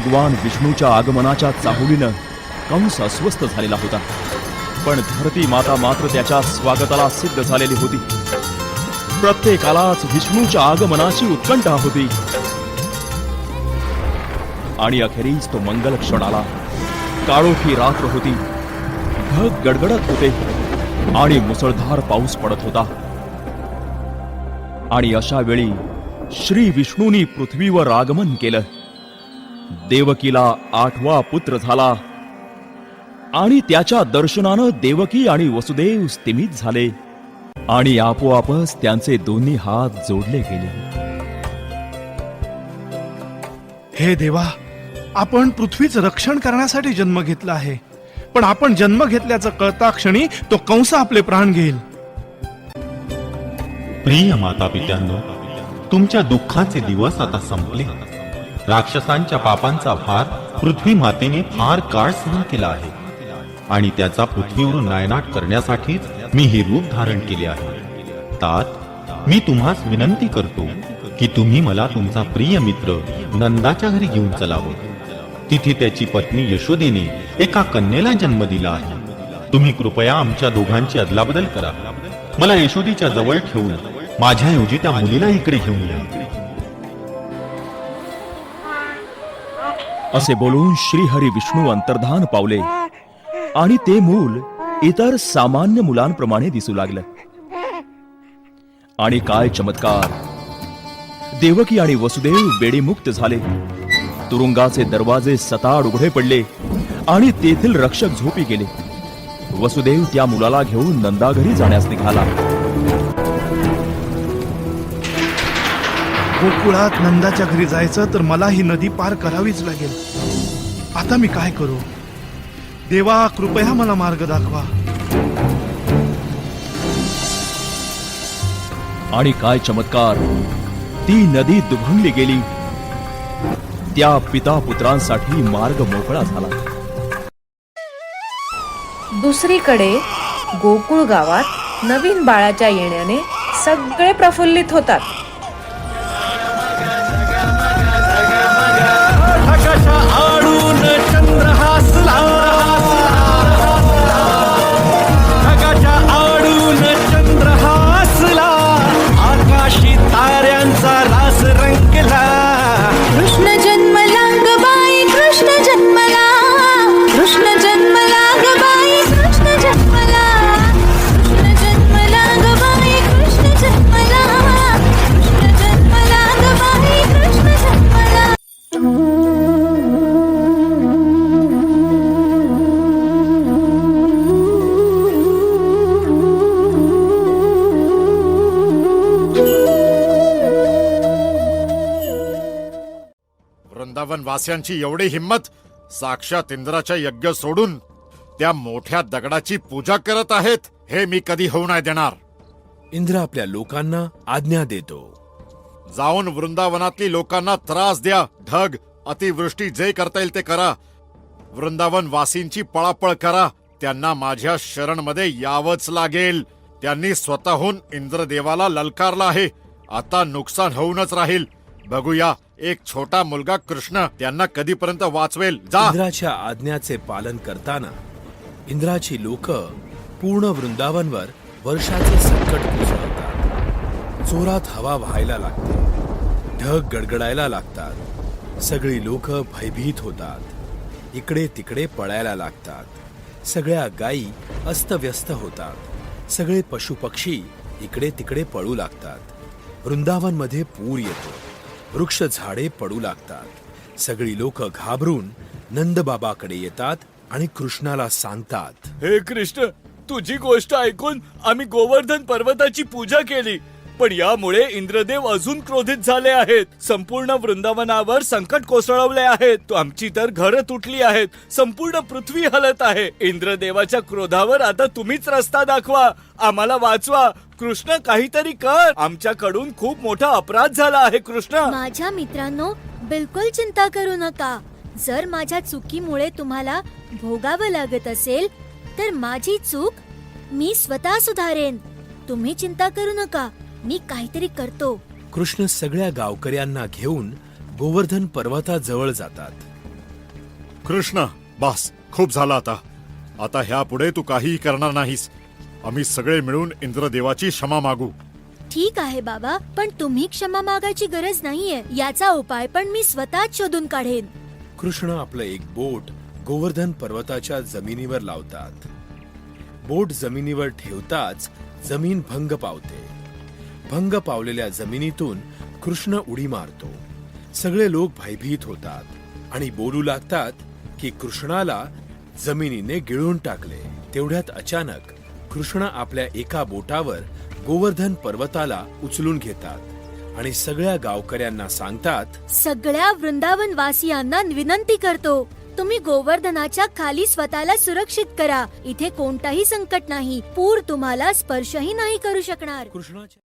भगवान विष्णूच्या आगमनाच्या चाहुलीनं कंस अस्वस्थ झालेला होता. पण धरती माता मात्र त्याच्या स्वागताला सिद्ध झालेली होती. प्रत्येकालाच विष्णूच्या आगमनाची उत्कंठा होती. आणि अखेरीस तो मंगल क्षण आला. काळोखी रात्र होती. ढग गडगडत होते. आणि मुसळधार पाऊस पडत होता. आणि अशा वेळी श्री विष्णूंनी पृथ्वीवर आगमन केलं. देवकीला आठवा पुत्र झाला. आणि त्याच्या दर्शनानं देवकी आणि वसुदेव स्तिमित झाले. आणि आपोआपच त्यांचे दोन्ही हात जोडले गेले. हे देवा आपण पृथ्वीचं रक्षण करण्यासाठी जन्म घेतला आहे. पण आपण जन्म घेतल्याचं कळता क्षणी तो कंस आपले प्राण घेईल. प्रिय माता पित्यांनो तुमच्या दुःखाचे दिवस आता संपले. राक्षसांच्या पापांचा भार पृथ्वी मातेने फार काळ सहन केला आहे. आणि त्याचा पृथ्वीवरून नायनाट करण्यासाठीच मी हे रूप धारण केले आहे. तात मी तुम्हास विनंती करतो की तुम्ही मला तुमचा प्रिय मित्र नंदाच्या घरी घेऊन चलावं हो. तिथे त्याची पत्नी यशोदेने एका कन्येला जन्म दिला आहे. तुम्ही कृपया आमच्या दोघांची अदलाबदल करा. मला यशोदीच्या जवळ ठेवून माझ्याऐवजी त्या मुलीला इकडे घेऊन या. असे बोलून श्रीहरी विष्णू अंतर्धान पावले. आणि ते मूल इतर सामान्य मुलांप्रमाणे दिसू लागलं. आणि काय चमत्कार. देवकी आणि वसुदेव बेडीमुक्त झाले. तुरुंगाचे दरवाजे सताड उघडे पडले आणि तेथील रक्षक झोपी गेले. वसुदेव त्या मुलाला घेऊन नंदाघरी जाण्यास निघाला. गोकुळात नंदाच्या घरी जायचं तर मला ही नदी पार करावीच लागेल. आता मी काय करू? देवा कृपया मला मार्ग दाखवा. आणि काय चमत्कार? ती नदी दुभंगली गेली. त्या पिता पुत्रांसाठी मार्ग मोकळा झाला. दुसरीकडे गोकुळ गावात नवीन बाळाच्या येण्याने सगळे प्रफुल्लित होतात. वासियांची एवढी हिंमत साक्षात इंद्राच्या यज्ञ सोडून त्या मोठ्या दगडाची पूजा करत आहेत हे मी कधी होऊ नाही देणार. इंद्र आपल्या लोकांना आज्ञा देतो. जाऊन वृंदावनातली लोकांना त्रास द्या ढग अतिवृष्टी जे करता येईल ते करा. वृंदावन वासींची पळापळ करा त्यांना माझ्या शरणमध्ये यावंच लागेल. त्यांनी स्वतःहून इंद्रदेवाला ललकारला आहे. आता नुकसान होऊनच राहील. बघूया. एक छोटा मुलगा कृष्ण त्यांना कधीपर्यंत वाचवेल? जा. इंद्राच्या आज्ञाचे पालन करताना इंद्राची लोक पूर्ण वृंदावनवर वर्षाचे संकट कोसळतात. जोरात हवा व्हायला लागते. ढग गडगडायला लागतात. सगळी लोक भयभीत होतात. इकडे तिकडे पळायला लागतात. सगळ्या गायी अस्तव्यस्त होतात. सगळे पशुपक्षी इकडे तिकडे पळू लागतात. वृंदावनमध्ये पूर येतो. वृक्ष झाडे पडू लागतात. सगळी लोक घाबरून नंदबाबाकडे येतात आणि कृष्णाला सांगतात हे कृष्ण तुझी गोष्ट ऐकून आम्ही गोवर्धन पर्वताची पूजा केली. पण यामुळे इंद्रदेव अजून क्रोधित झाले आहेत. संपूर्ण वृंदावनावर संकट कोसळवले आहेत. आमची तर घरं तुटली आहेत. संपूर्ण पृथ्वी हलत आहे. इंद्रदेवाच्या क्रोधावर आता तुम्हीच रस्ता दाखवा. आम्हाला वाचवा. कृष्ण काहीतरी कर. आमच्याकडून खूप मोठा अपराध झाला आहे कृष्ण. माझ्या मित्रांनो बिलकुल चिंता करू नका. जर माझ्या चुकीमुळे तुम्हाला भोगावं लागत असेल तर माझी चूक मी स्वतः सुधारेन. तुम्ही चिंता करू नका. मी काहीतरी करतो. कृष्ण सगळ्या गावकऱ्यांना घेऊन गोवर्धन पर्वताजवळ जातात. कृष्ण बास खूप झालं आता. आता ह्यापुढे तू काहीही करणार नाहीस. आम्ही सगळे मिळून इंद्रदेवाची क्षमा मागू. ठीक आहे बाबा पण तुम्ही क्षमा मागायची गरज नाहीये. याचा उपाय पण मी स्वतःच शोधून काढेन. कृष्ण आपलं एक बोट गोवर्धन पर्वताच्या जमिनीवर लावतात. बोट जमिनीवर ठेवताच जमीन भंग पावते. भंग पावलेल्या जमिनीतून कृष्ण उडी मारतो. सगळे लोक भयभीत होतात आणि बोलू लागतात की कृष्णाला जमिनीने गिळून टाकले. तेवढ्यात अचानक कृष्ण आपल्या एका बोटावर गोवर्धन पर्वताला उचलून घेतात आणि सगळ्या गावकऱ्यांना सांगतात सगळ्या वृंदावन वासियांना विनंती करतो तुम्ही गोवर्धनाच्या खाली स्वतःला सुरक्षित करा. इथे कोणताही संकट नाही. पूर तुम्हाला स्पर्शही नाही करू शकणार. कृष्णाच्या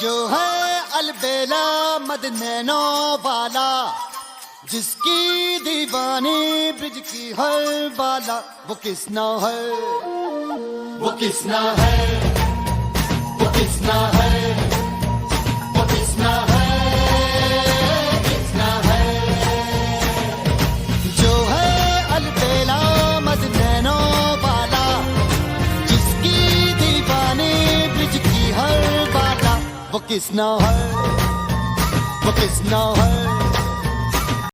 जो है अलबेला मद नैनो वाला, जिसकी दीवानी ब्रिज की हर बाला, वो किसना है? वो किसना है? वो किसना है? किसना है वो किसना है